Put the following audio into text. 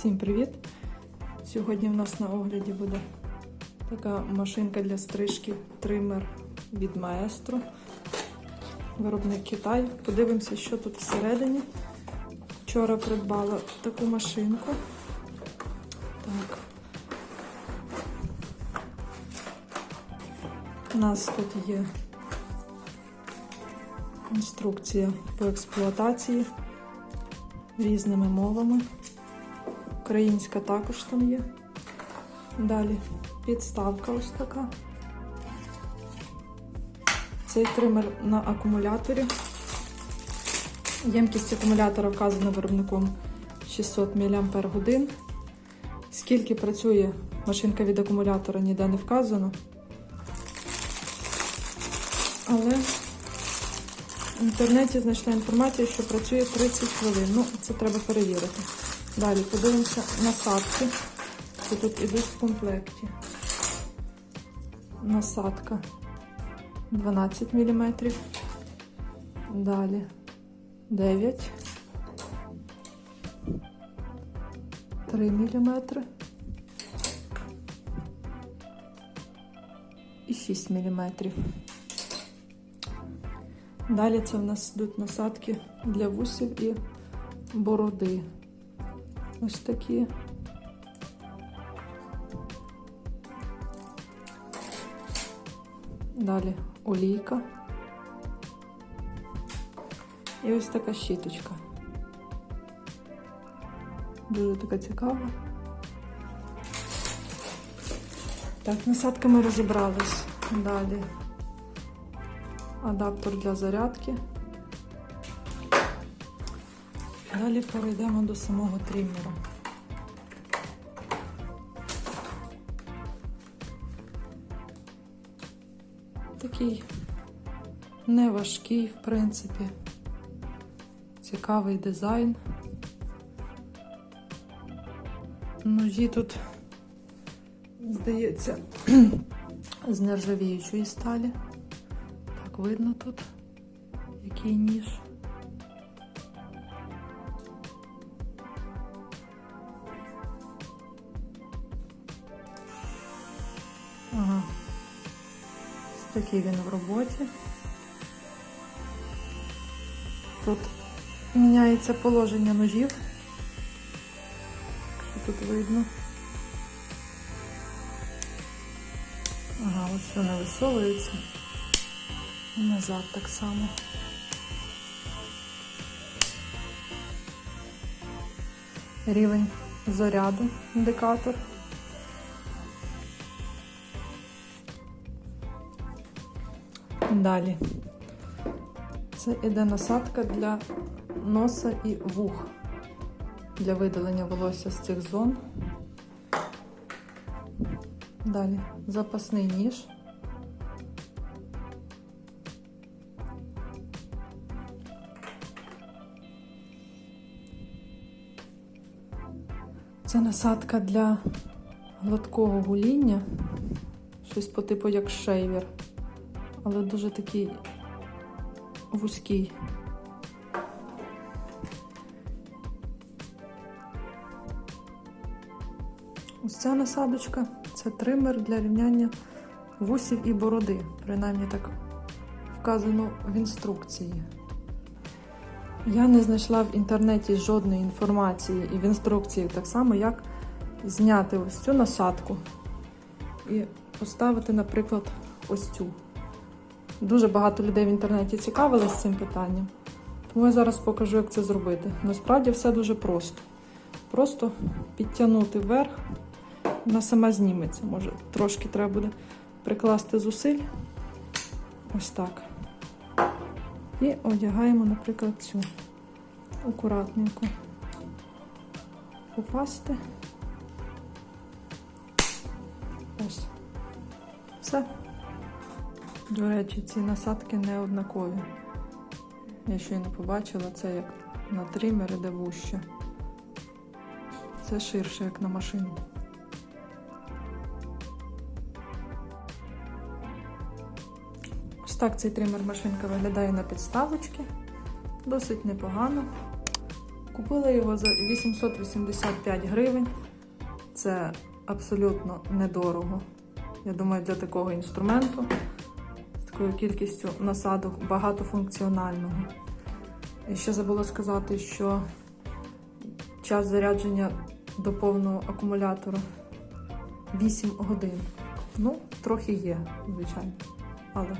Всім привіт! Сьогодні в нас на огляді буде така машинка для стрижки тример від Maestro. Виробник Китай. Подивимося, що тут всередині. Вчора придбала таку машинку. Так. У нас тут є інструкція по експлуатації різними мовами. Українська також там є. Далі підставка ось така. Цей тример на акумуляторі. Ємкість акумулятора вказана виробником 600 мАч. Скільки працює машинка від акумулятора, ніде не вказано. Але в інтернеті знайшла інформацію, що працює 30 хвилин. Ну, це треба перевірити. Далі подивимося насадки. Що тут ідуть в комплекті. Насадка 12 мм. Далі 9. 3 мм. І 6 мм. Далі це в нас йдуть насадки для вусів і бороди. Ось такі. Далі олійка. І ось така щіточка. Дуже така цікава. Так, насадками розібрались. Далі адаптер для зарядки. Далі перейдемо до самого триммера. Такий неважкий, в принципі, цікавий дизайн. Ножі тут, здається, з нержавіючої сталі. Так видно тут, який ніж. Такий він в роботі. Тут міняється положення ножів. Що тут видно? Ага, ось вони висовуються. І назад так само. Рівень заряду, індикатор. Далі. Це іде насадка для носа і вух для видалення волосся з цих зон. Далі запасний ніж. Це насадка для гладкого гуління. Щось по типу як шейвер але дуже такий вузький. Ось ця насадочка це тример для рівняння вусів і бороди. Принаймні так вказано в інструкції. Я не знайшла в інтернеті жодної інформації і в інструкції так само, як зняти ось цю насадку і поставити, наприклад, ось цю. Дуже багато людей в інтернеті цікавились цим питанням. Тому я зараз покажу, як це зробити. Насправді все дуже просто. Просто підтягнути вверх, вона сама зніметься. Може, трошки треба буде прикласти зусиль. Ось так. І одягаємо, наприклад, цю акуратненько попасти. Ось. Все. До речі, ці насадки не однакові. Я щойно побачила це як на тример іде вуще. Це ширше, як на машину. Ось так цей тример машинка виглядає на підставочці. Досить непогано. Купила його за 885 гривень. Це абсолютно недорого. Я думаю, для такого інструменту такою кількістю насадок багатофункціонального. Ще забула сказати, що час зарядження до повного акумулятора 8 годин. Ну, трохи є, звичайно. Але